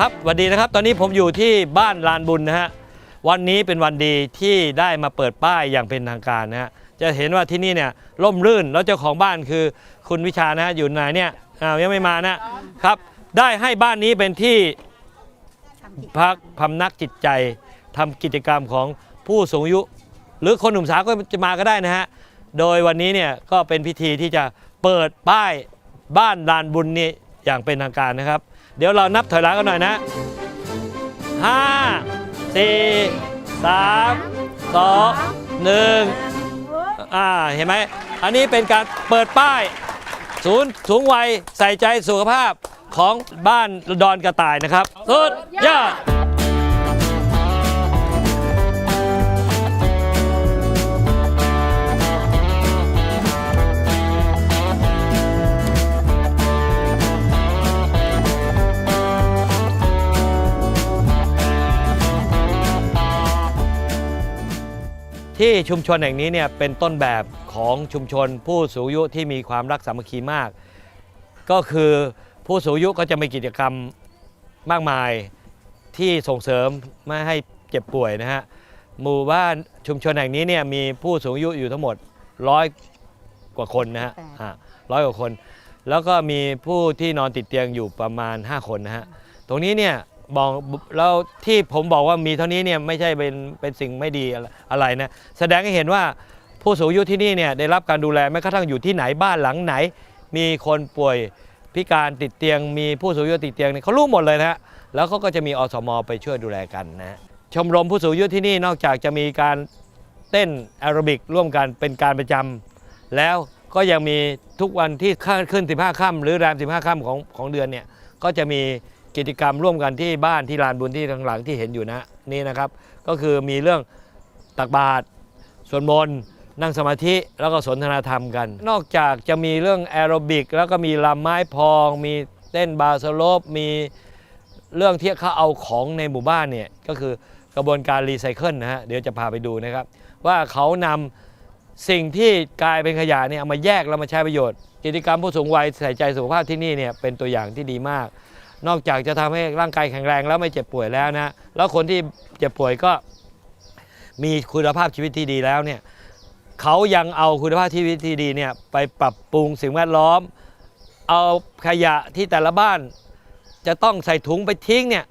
ครับสวัสดีนะครับ ตอนนี้ผมอยู่ที่บ้านลานบุญนะฮะ วันนี้เป็นวันดีที่ได้มาเปิดป้ายอย่างเป็นทางการนะฮะ จะเห็นว่าที่นี่เนี่ยร่มรื่น แล้วเจ้าของบ้านคือคุณวิชานะฮะอยู่ไหนเนี่ย อ้าวยังไม่มานะครับ ได้ให้บ้านนี้เป็นที่พักพำนักจิตใจทำกิจกรรมของผู้สูงอายุ หรือคนหนุ่มสาวก็จะมาก็ได้นะฮะ โดยวันนี้เนี่ยก็เป็นพิธีที่จะเปิดป้ายบ้านลานบุญนี่อย่างเป็นทางการนะครับ เดี๋ยวเรานับถอยหลังกันหน่อยนะห้าสี่สามสองหนึ่งอ่าเห็นไหม อันนี้เป็นการเปิดป้าย ศูนย์สูงวัยใส่ใจสุขภาพของบ้านดอนกระต่ายนะครับ สุดยอด ที่ชุมชนแห่งนี้เนี่ยเป็นต้นแบบของชุมชนผู้สูงอายุที่มีความรักสามัคคีมาก ก็คือผู้สูงอายุก็จะมีกิจกรรมมากมายที่ส่งเสริมไม่ให้เจ็บป่วยนะฮะหมู่บ้านชุมชนแห่งนี้เนี่ยมีผู้สูงอายุอยู่ทั้งหมดร้อยกว่าคนนะฮะร้อยกว่าคน แล้วก็มีผู้ที่นอนติดเตียงอยู่ประมาณ 5 คนนะฮะตรงนี้เนี่ย บอกแล้วที่ผมบอกว่ามีเท่านี้เนี่ยไม่ใช่เป็นเป็นสิ่งไม่ดีอะไรนะแสดงให้เห็นว่าผู้สูงอายุที่นี่เนี่ยได้รับการดูแลแม้กระทั่งอยู่ที่ไหนบ้านหลังไหน มีคนป่วยพิการติดเตียง มีผู้สูงอายุติดเตียงเนี่ยเขารู้หมดเลยนะฮะแล้วเขาก็จะมีอสมไปช่วยดูแลกันนะฮะชมรมผู้สูงอายุที่นี่นอกจากจะมีการเต้นแอโรบิกร่วมกันเป็นการประจำแล้วก็ยังมีทุกวันที่ขึ้น 15 ค่ำหรือแรม 15 ค่ำของของเดือนเนี่ยก็จะมี กิจกรรมร่วมกันที่บ้านที่ลานบุญที่ทางหลังที่เห็นอยู่นะนี่นะครับ ก็คือมีเรื่องตักบาตรสวดมนต์นั่งสมาธิแล้วก็สนทนาธรรมกัน นอกจากจะมีเรื่องแอโรบิก แล้วก็มีลำไม้พอง มีเต้นบาสโลปมีเรื่องที่เขาเอาของในหมู่บ้านเนี่ยก็คือกระบวนการรีไซเคิลนะฮะเดี๋ยวจะพาไปดูนะครับ ว่าเขานำสิ่งที่กลายเป็นขยะเนี่ยเอามาแยกแล้วมาใช้ประโยชน์ กิจกรรมผู้สูงวัยใส่ใจสุขภาพที่นี่เนี่ยเป็นตัวอย่างที่ดีมาก นอกจากจะทำให้ร่างกายแข็งแรงแล้วไม่เจ็บป่วยแล้วนะแล้วคนที่เจ็บป่วยก็มีคุณภาพชีวิตที่ดีแล้วเนี่ยเขายังเอาคุณภาพชีวิตที่ดีเนี่ยไปปรับปรุงสิ่งแวดล้อม เอาขยะที่แต่ละบ้าน จะต้องใส่ถุงไปทิ้งเนี่ย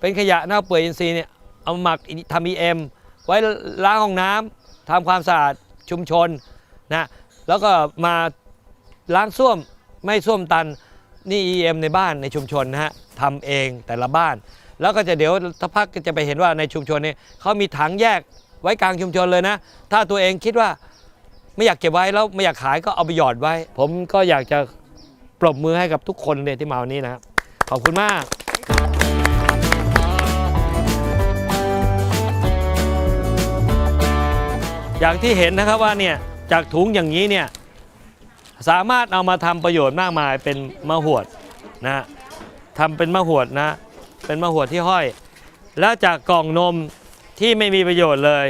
เป็นขยะเน่าเปื่อยอินทรีย์เนี่ยเอาหมักทำ EM ไว้ล้างห้องน้ำทำความสะอาดชุมชนนะแล้วก็มาล้างส้วมไม่ส้วมตัน นี่ EM ในบ้านในชุมชนนะฮะทำเองแต่ละบ้าน แล้วก็จะเดี๋ยวถ้าพักก็จะไปเห็นว่าในชุมชนนี้เขามีถังแยกไว้กลางชุมชนเลยนะ ถ้าตัวเองคิดว่าไม่อยากเก็บไว้แล้วไม่อยากขายก็เอาไปหยอดไว้ ผมก็อยากจะปรบมือให้กับทุกคนเลยที่มาวันนี้นะครับขอบคุณมากอย่างที่เห็นนะครับว่าเนี่ยจากถุงอย่างนี้เนี่ย สามารถเอามาทำประโยชน์มากมายเป็นมะหวดนะทำเป็นมะหวดนะเป็นมะหวดที่ห้อย แล้วจากกล่องนมที่ไม่มีประโยชน์เลย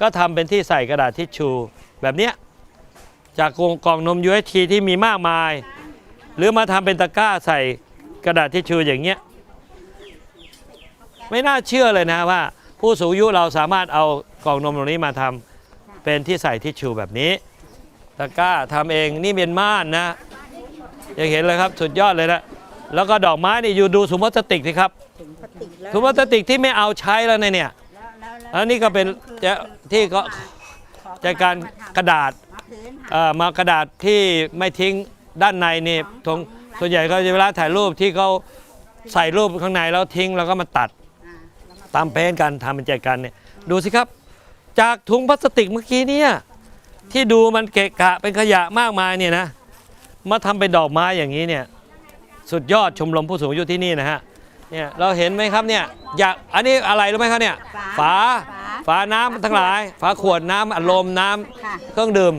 ก็ทำเป็นที่ใส่กระดาษทิชชู่แบบเนี้ยจากกล่องนม UHT ที่มีมากมาย หรือมาทำเป็นตะกร้าใส่กระดาษทิชชู่อย่างเงี้ยไม่น่าเชื่อเลยนะว่า ผู้สูงอายุเราสามารถเอากล่องนมตรงนี้มาทำเป็นที่ใส่ทิชชู่แบบนี้ะกร้าทำเองนี่เป็นม่านนะยังเห็นเลยครับสุดยอดเลยนะแล้วก็ดอกไม้นี่อยู่ดูถุงพลาสติกสิครับถุงพลาสติกแล้วถุงพลาสติกที่ไม่เอาใช้แล้วเนี่ยแล้วแล้วแล้วแล้วนี่ก็เป็นจะที่ก็ขอจากการกระดาษมาพื้นค่ะเอ่อมากระดาษที่ไม่ทิ้งด้านในนี่ทงส่วนใหญ่ก็จะเวลาถ่ายรูปที่เขาใส่รูปข้างในแล้วทิ้งแล้วก็มาตัดอ่าแล้วมาตามเพนกันทำเป็นแจกันเนี่ยดูสิครับ จากถุงพลาสติกเมื่อกี้เนี่ย ที่ดูมันเกะกะเป็นขยะมากมายเนี่ยนะมาทำเป็นดอกไม้อย่างนี้เนี่ยสุดยอดชมรมผู้สูงอายุที่นี่นะฮะเนี่ยเราเห็นไหมครับเนี่ยอยากอันนี้อะไรรู้ไหมครับเนี่ยฝาฝาน้ำทั้งหลาย ฝาขวดน้ำอัดลมน้ำค่ะเครื่องดื่ม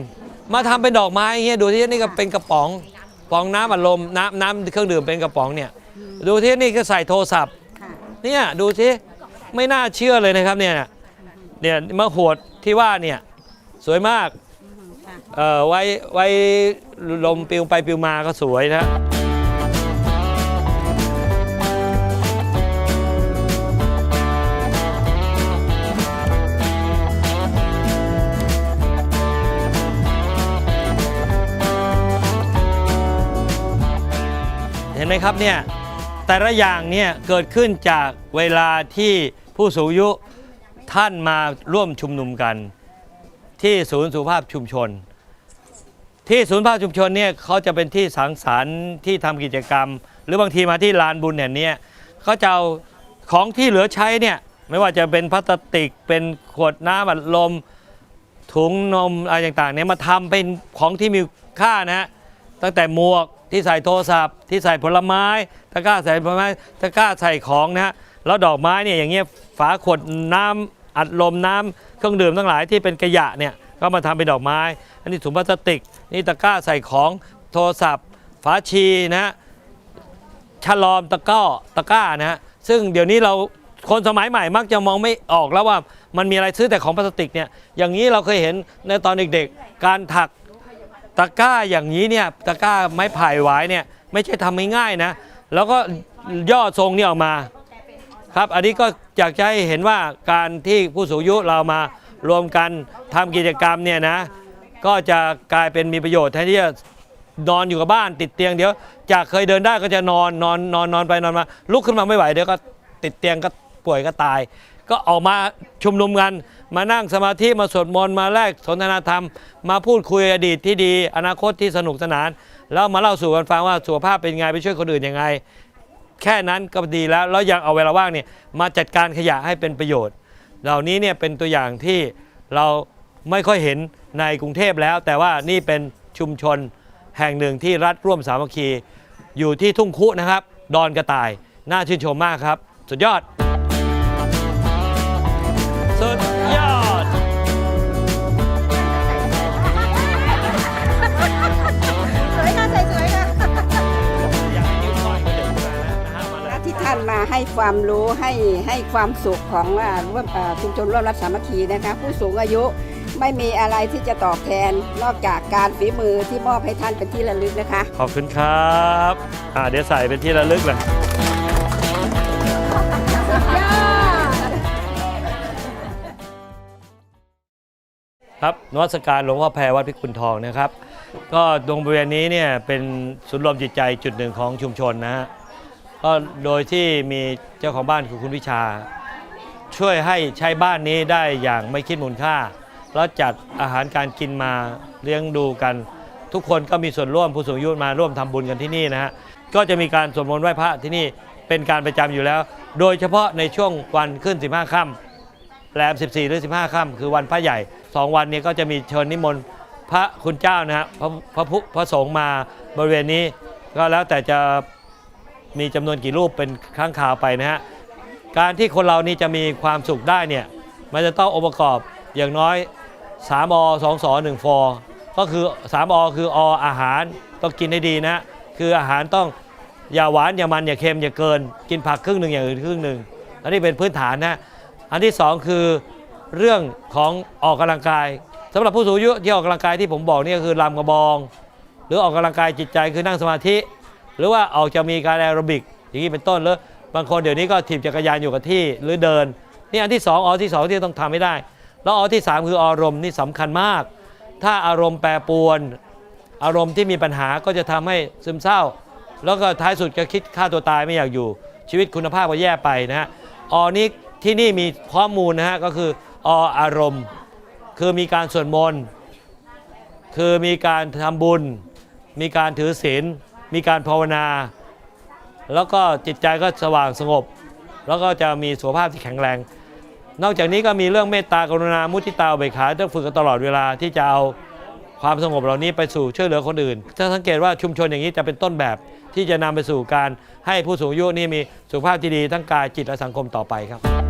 มาทำเป็นดอกไม้อย่างเงี้ยดูที่นี่ก็เป็นกระป๋องกระป๋องน้ำอัดลมน้ำน้ำเครื่องดื่มเป็นกระป๋องเนี่ยดูที่นี่ก็ใส่โทรศัพท์ค่ะเนี่ยดูสิไม่น่าเชื่อเลยนะครับเนี่ยเนี่ยมะหวดที่ว่าเนี่ยสวยมากอืมค่ะ เอ่อไว้ไว้ลมปลิวไปปลิวมาก็สวยนะเห็นไหมครับเนี่ยแต่ละอย่างเนี่ยเกิดขึ้นจากเวลาที่ผู้สูงอายุท่านมาร่วมชุมนุมกัน ที่ศูนย์สุขภาพชุมชน ที่ศูนย์ภาพชุมชนเนี่ยเขาจะเป็นที่สังสรรค์ที่ทำกิจกรรม หรือบางทีมาที่ลานบุญแห่งเนี้ยเขาจะเอาของที่เหลือใช้เนี่ยไม่ว่าจะเป็นพลาสติก เป็นขวดน้ำอัดลมถุงนมอะไรต่างๆเนี่ยมาทำเป็นของที่มีค่านะฮะตั้งแต่หมวกที่ใส่โทรศัพท์ ที่ใส่ผลไม้ตะกร้าใส่ผลไม้ตะกร้าใส่ของนะฮะแล้วดอกไม้เนี่ยอย่างเงี้ยฝาขวดน้ำอัดลมน้ำเครื่องดื่มทั้งหลายที่เป็นขยะเนี่ย ก็มาทำเป็นดอกไม้ อันนี้ถุงพลาสติก นี่ตะกร้าใส่ของโทรศัพท์ ฝาชีนะฮะฉลอมตะก้อตะกร้านะฮะซึ่งเดี๋ยวนี้เราคนสมัยใหม่มักจะมองไม่ออกแล้วว่ามันมีอะไรซื้อแต่ของพลาสติกเนี่ยอย่างนี้เราเคยเห็นในตอนเด็กๆ การถักตะกร้าอย่างนี้เนี่ยตะกร้าไม้ไผ่หวายเนี่ยไม่ใช่ทำง่ายๆนะ แล้วก็ย่อทรงนี่ออกมาครับ อันนี้ก็อยากจะให้เห็นว่าการที่ผู้สูงอายุเรามา รวมกันทำกิจกรรมเนี่ยนะก็จะกลายเป็นมีประโยชน์แทนที่จะนอนอยู่กับบ้านติดเตียงเดี๋ยวจากเคยเดินได้ก็จะนอนนอนนอนนอนไปนอนมา ลุกขึ้นมาไม่ไหวเดี๋ยวก็ติดเตียงก็ป่วยก็ตาย ก็ออกมาชุมนุมกัน มานั่งสมาธิมาสวดมนต์มาแลกสนทนาธรรม มาพูดคุยอดีตที่ดี อนาคตที่สนุกสนาน แล้วมาเล่าสู่กันฟังว่าสุขภาพเป็นไงไปช่วยคนอื่นยังไง แค่นั้นก็ดีแล้วแล้วยังเอาเวลาว่างเนี่ยมาจัดการขยะให้เป็นประโยชน์ เหล่านี้เนี่ยเป็นตัวอย่างที่เราไม่ค่อยเห็นในกรุงเทพแล้ว แต่ว่านี่เป็นชุมชนแห่งหนึ่งที่รัฐร่วมสามัคคี อยู่ที่ทุ่งคุนะครับ ดอนกระต่าย น่าชื่นชมมากครับ สุดยอด ให้ความรู้ให้ให้ความสุขของร่วมอ่าชุมชนร่วมรัฐสามัคคีนะคะ ผู้สูงอายุไม่มีอะไรที่จะตอบแทนนอกจากการฝีมือที่มอบให้ท่านเป็นที่ระลึกนะคะ ขอบคุณครับอ่าเดี๋ยวใส่เป็นที่ระลึกเลยครับนวัตการหลวงพ่อแพรวัดพิกุลทองนะครับ ก็ตรงบริเวณนี้เนี่ยเป็นศูนย์รวมจิตใจจุดหนึ่งของชุมชนนะฮะ ก็โดยที่มีเจ้าของบ้านคือคุณวิชา ช่วยให้ใช้บ้านนี้ได้อย่างไม่คิดมูลค่า แล้วจัดอาหารการกินมาเลี้ยงดูกัน ทุกคนก็มีส่วนร่วมผู้สูงอายุมาร่วมทำบุญกันที่นี่นะฮะก็จะมีการสวดมนต์ไหว้พระที่นี่เป็นการประจำอยู่แล้ว โดยเฉพาะในช่วงวันขึ้น 15ค่ำแรม 14 หรือ 15ค่ำคือวันพระใหญ่ 2 วันนี้ก็จะมีเชิญนิมนต์พระคุณเจ้านะฮะพระพระพุพระสงฆ์มาบริเวณนี้ ก็แล้วแต่จะ มีจำนวนกี่รูปเป็นครั้งข่าวไปนะฮะการที่คนเรานี่จะมีความสุขได้เนี่ยมันจะต้ององค์ประกอบอย่างน้อย 3 อ 2 สอ1ฟอก็คือ 3 อ คือออาหารต้องกินให้ดีนะคืออาหารต้องอย่าหวานอย่ามันอย่าเค็มอย่าเกิน กินผักครึ่งหนึ่งอย่างอื่นครึ่งหนึ่งอันนี้เป็นพื้นฐานนะอันที่สองคือเรื่องของออกกำลังกายสำหรับผู้สูงอายุที่ออกกำลังกายที่ผมบอกนี่ยคือลำกระบอง หรือออกกำลังกายจิตใจคือนั่งสมาธิ หรือว่าออกจะมีการแอโรบิกอย่างนี้เป็นต้นหรือบางคนเดี๋ยวนี้ก็ถีบจักรยานอยู่กับที่หรือเดิน นี่อันที่สองอที่สองที่ต้องทำให้ได้ แล้วออที่สามคืออารมณ์นี่สำคัญมาก ถ้าอารมณ์แปรปรวน อารมณ์ที่มีปัญหาก็จะทำให้ซึมเศร้า แล้วก็ท้ายสุดก็คิดฆ่าตัวตายไม่อยากอยู่ ชีวิตคุณภาพก็แย่ไปนะฮะอนี้ที่นี่มีข้อมูลนะฮะก็คือออารมณ์ คือมีการสวดมนต์คือมีการทำบุญ มีการถือศีล มีการภาวนา แล้วก็จิตใจก็สว่างสงบ แล้วก็จะมีสุขภาพที่แข็งแรง นอกจากนี้ก็มีเรื่องเมตตากรุณามุทิตาเบิกขาต้องฝึกกันตลอดเวลาที่จะเอาความสงบเหล่านี้ไปสู่ช่วยเหลือคนอื่น ถ้าสังเกตว่าชุมชนอย่างนี้จะเป็นต้นแบบที่จะนำไปสู่การให้ผู้สูงอายุนี่มีสุขภาพที่ดีทั้งกายจิตและสังคมต่อไปครับ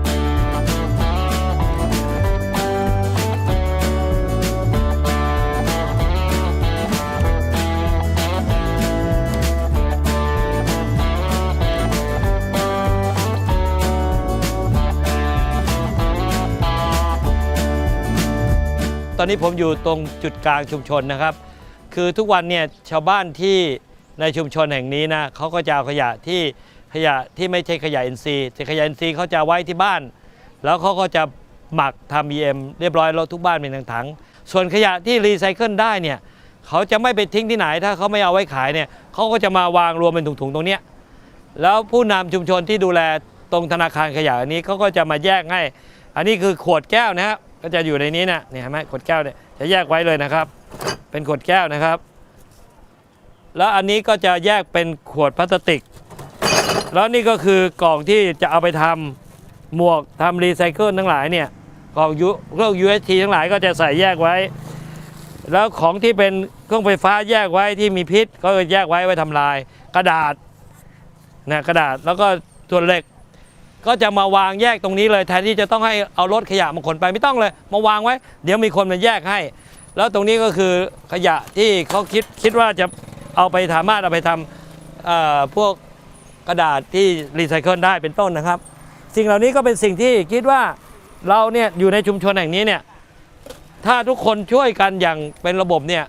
อนนี้ผมอยู่ตรงจุดกลางชุมชนนะครับ คือทุกวันเนี่ยชาวบ้านที่ในชุมชนแห่งนี้นะเขาก็จะเอาขยะที่ขยะที่ไม่ใช่ขยะอินทรีย์แต่ขยะอินทรีย์เขาจะไว้ที่บ้าน แล้วเขาก็จะหมักทำ EM เรียบร้อยแล้วทุกบ้านเป็นถังๆส่วนขยะที่รีไซเคิลได้เนี่ยเขาจะไม่ไปทิ้งที่ไหน ถ้าเขาไม่เอาไว้ขายเนี่ยเขาก็จะมาวางรวมเป็นถุงๆตรงเนี้ยแล้วผู้นำชุมชนที่ดูแลตรงธนาคารขยะอันนี้เขาก็จะมาแยกให้ อันนี้คือขวดแก้วนะครับ ก็จะอยู่ในนี้นะเนี่ยเห็นไหมขวดแก้วเนี่ยจะแยกไว้เลยนะครับ เป็นขวดแก้วนะครับ แล้วอันนี้ก็จะแยกเป็นขวดพลาสติก แล้วนี่ก็คือกล่องที่จะเอาไปทำหมวกทำรีไซเคิลทั้งหลายเนี่ยกล่องยูเครื่อง UST ทั้งหลายก็จะใส่แยกไว้ แล้วของที่เป็นเครื่องไฟฟ้าแยกไว้ที่มีพิษ ก็แยกไว้ไว้ทำลาย กระดาษนะกระดาษแล้วก็ส่วนเหล็ก ก็จะมาวางแยกตรงนี้เลยแทนที่จะต้องให้เอารถขยะมาขนไปไม่ต้องเลย มาวางไว้ เดี๋ยวมีคนมาแยกให้ แล้วตรงนี้ก็คือขยะที่เขาคิดคิดว่าจะเอาไปสามารถเอาไปทำพวกกระดาษที่รีไซเคิลได้เป็นต้นนะครับ สิ่งเหล่านี้ก็เป็นสิ่งที่คิดว่าเราเนี่ยอยู่ในชุมชนแห่งนี้เนี่ยถ้าทุกคนช่วยกันอย่างเป็นระบบเนี่ย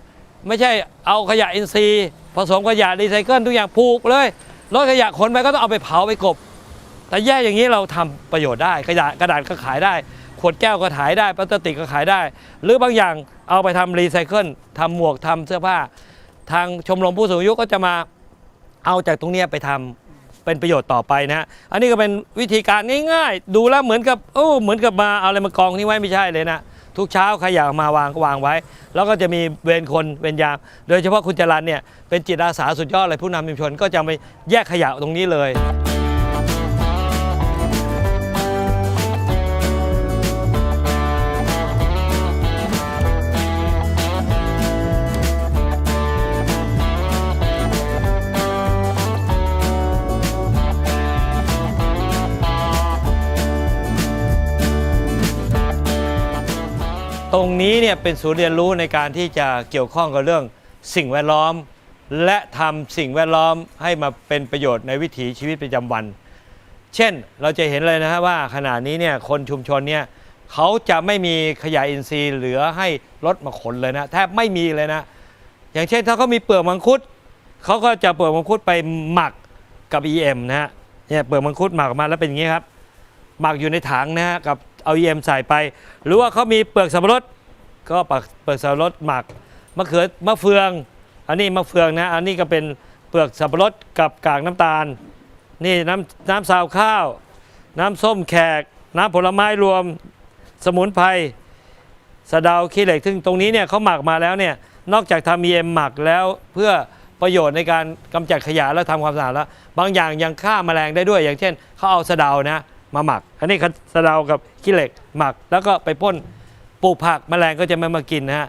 ไม่ใช่เอาขยะอินทรีย์ ผสมขยะรีไซเคิลทุกอย่างผูกเลยรถขยะขนไปก็ต้องเอาไปเผาไปกบ แต่แยกอย่างนี้เราทำประโยชน์ได้กระดาษกระดาษก็ขายได้ ขวดแก้วก็ขายได้พลาสติกก็ขายได้ หรือบางอย่างเอาไปทำรีไซเคิลทำหมวกทำเสื้อผ้า ทางชมรมผู้สูงอายุก็จะมาเอาจากตรงนี้ไปทำเป็นประโยชน์ต่อไปนะฮะอันนี้ก็เป็นวิธีการง่ายๆ ดูแล้วเหมือนกับโอ้เหมือนกับมาเอาอะไรมากองนี่ไว้ไม่ใช่เลยนะ ทุกเช้าขยะมาวางก็วางไว้ แล้วก็จะมีเวรคนเวรยาม โดยเฉพาะคุณจรันเนี่ยเป็นจิตอาสาสุดยอดเลยผู้นำชุมชนก็จะไปแยกขยะตรงนี้เลย ตรงนี้เนี่ยเป็นศูนย์เรียนรู้ในการที่จะเกี่ยวข้องกับเรื่องสิ่งแวดล้อม และทำสิ่งแวดล้อมให้มาเป็นประโยชน์ในวิถีชีวิตประจำวัน เช่นเราจะเห็นเลยนะฮะว่าขณะนี้เนี่ยคนชุมชนเนี่ยเขาจะไม่มีขยะอินทรีย์เหลือให้รถมาขนเลยนะแทบไม่มีเลยนะ อย่างเช่นถ้าเขามีเปลือกมังคุดเขาก็จะเปลือกมังคุดไปหมักกับ EM นะฮะเนี่ยเปลือกมังคุดหมักออกมาแล้วเป็นอย่างนี้ครับหมักอยู่ในถังนะฮะกับ เอา EM ใส่ไป หรือว่าเขามีเปลือกสับปะรดก็เปลือกสับปะรดหมักมะเขือมะเฟือง อันนี้มะเฟืองนะอันนี้ก็เป็นเปลือกสับปะรดกับกากน้ำตาล นี่น้ำน้ำซาวข้าว น้ำส้มแขก น้ำผลไม้รวมสมุนไพรสะเดาขี้เหล็กซึ่งตรงนี้เนี่ยเขาหมักมาแล้วเนี่ยนอกจากทำ EM หมักแล้วเพื่อประโยชน์ในการกำจัดขยะแล้วทำความสะอาดแล้ว บางอย่างยังฆ่าแมลงได้ด้วยอย่างเช่นเขาเอาสะเดานะ มาหมัก อันนี้สะเดากับขี้เหล็กหมัก แล้วก็ไปพ่นปลูกผักแมลงก็จะไม่มากินนะฮะ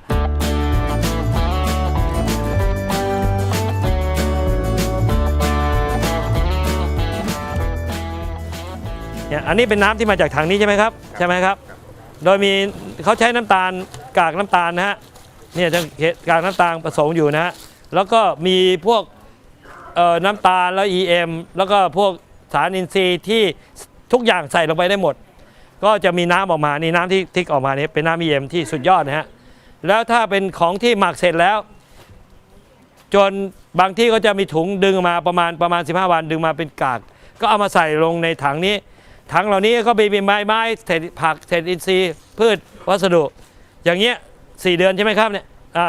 เนี่ยอันนี้เป็นน้ำที่มาจากถังนี้ใช่ไหมครับ ใช่ไหมครับ โดยมีเขาใช้น้ำตาลกากน้ำตาลนะฮะเนี่ยจะเห็นกากน้ำตาลผสมอยู่นะฮะแล้วก็มีพวกเอ่อน้ำตาลแล้ว EM แล้วก็พวกสารอินทรีย์ที่ ทุกอย่างใส่ลงไปได้หมด ก็จะมีน้ำออกมานี่น้ำที่ทิกออกมานี่เป็นน้ำ EM ที่สุดยอดนะฮะแล้วถ้าเป็นของที่หมักเสร็จแล้ว จนบางที่ก็จะมีถุงดึงมาประมาณประมาณ 15 วันดึงมาเป็นกาก ก็เอามาใส่ลงในถังนี้ ถังเหล่านี้ก็มีไม้ไม้เศษผักเศษอินทรีย์ พืชวัสดุ อย่างเงี้ยสี่เดือนใช่ไหมครับเนี่ยอ่า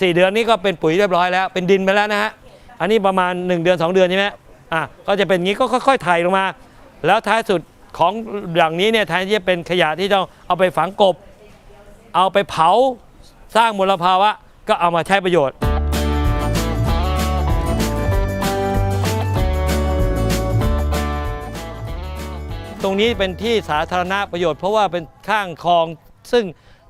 สี่เดือนนี้ก็เป็นปุ๋ยเรียบร้อยแล้ว เป็นดินไปแล้วนะฮะอันนี้ประมาณ 1 เดือน 2 เดือนใช่ไหมอ่าก็จะเป็นงี้ก็ค่อยๆไถ่ลงมา แล้วท้ายสุดของอย่างนี้เนี่ยแทนที่จะเป็นขยะที่ต้องเอาไปฝังกบ เอาไปเผาสร้างมลภาวะก็เอามาใช้ประโยชน์ ตรงนี้เป็นที่สาธารณประโยชน์เพราะว่าเป็นข้างคลองซึ่ง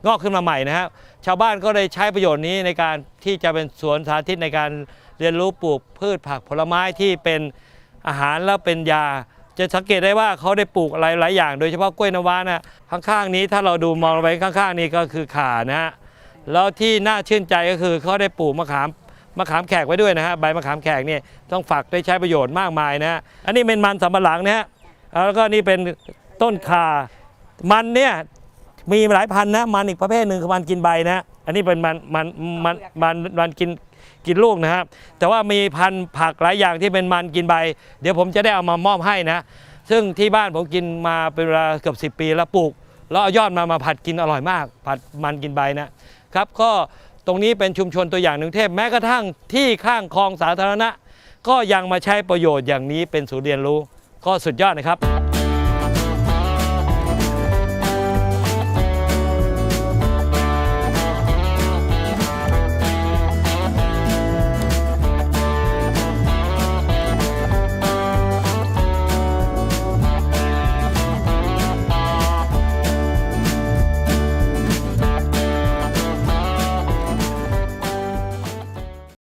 งอกขึ้นมาใหม่นะครับ ชาวบ้านก็เลยใช้ประโยชน์นี้ในการที่จะเป็นสวนสาธิตในการเรียนรู้ปลูกพืชผักผลไม้ที่เป็นอาหารแล้วเป็นยา จะสังเกตได้ว่าเขาได้ปลูกอะไรหลายอย่าง โดยเฉพาะกล้วยน้ำว้านะข้างๆนี้ถ้าเราดูมองไปข้างๆนี้ก็คือขานะฮะแล้วที่น่าชื่นใจก็คือเขาได้ปลูกมะขามมะขามแขกไว้ด้วยนะฮะใบมะขามแขกเนี่ยต้องฝักได้ใช้ประโยชน์มากมายนะฮะอันนี้เป็นมันสำปะหลังนะฮะแล้วก็นี่เป็นต้นขามันเนี่ยมีหลายพันธุ์นะมันอีกประเภทหนึ่งคือมันกินใบนะ อันนี้เป็นมันมันมันมันมันกิน กินลูกนะครับ แต่ว่ามีพันธุ์ผักหลายอย่างที่เป็นมันกินใบ เดี๋ยวผมจะได้เอามามอบให้นะ ซึ่งที่บ้านผมกินมาเป็นเวลาเกือบ 10 ปีแล้วปลูก แล้วเอายอดมามาผัดกินอร่อยมาก ผัดมันกินใบนะครับ ก็ตรงนี้เป็นชุมชนตัวอย่างหนึ่งเทพแม้กระทั่งที่ข้างคลองสาธารณะ ก็ยังมาใช้ประโยชน์อย่างนี้เป็นศูนย์เรียนรู้ ก็สุดยอดนะครับ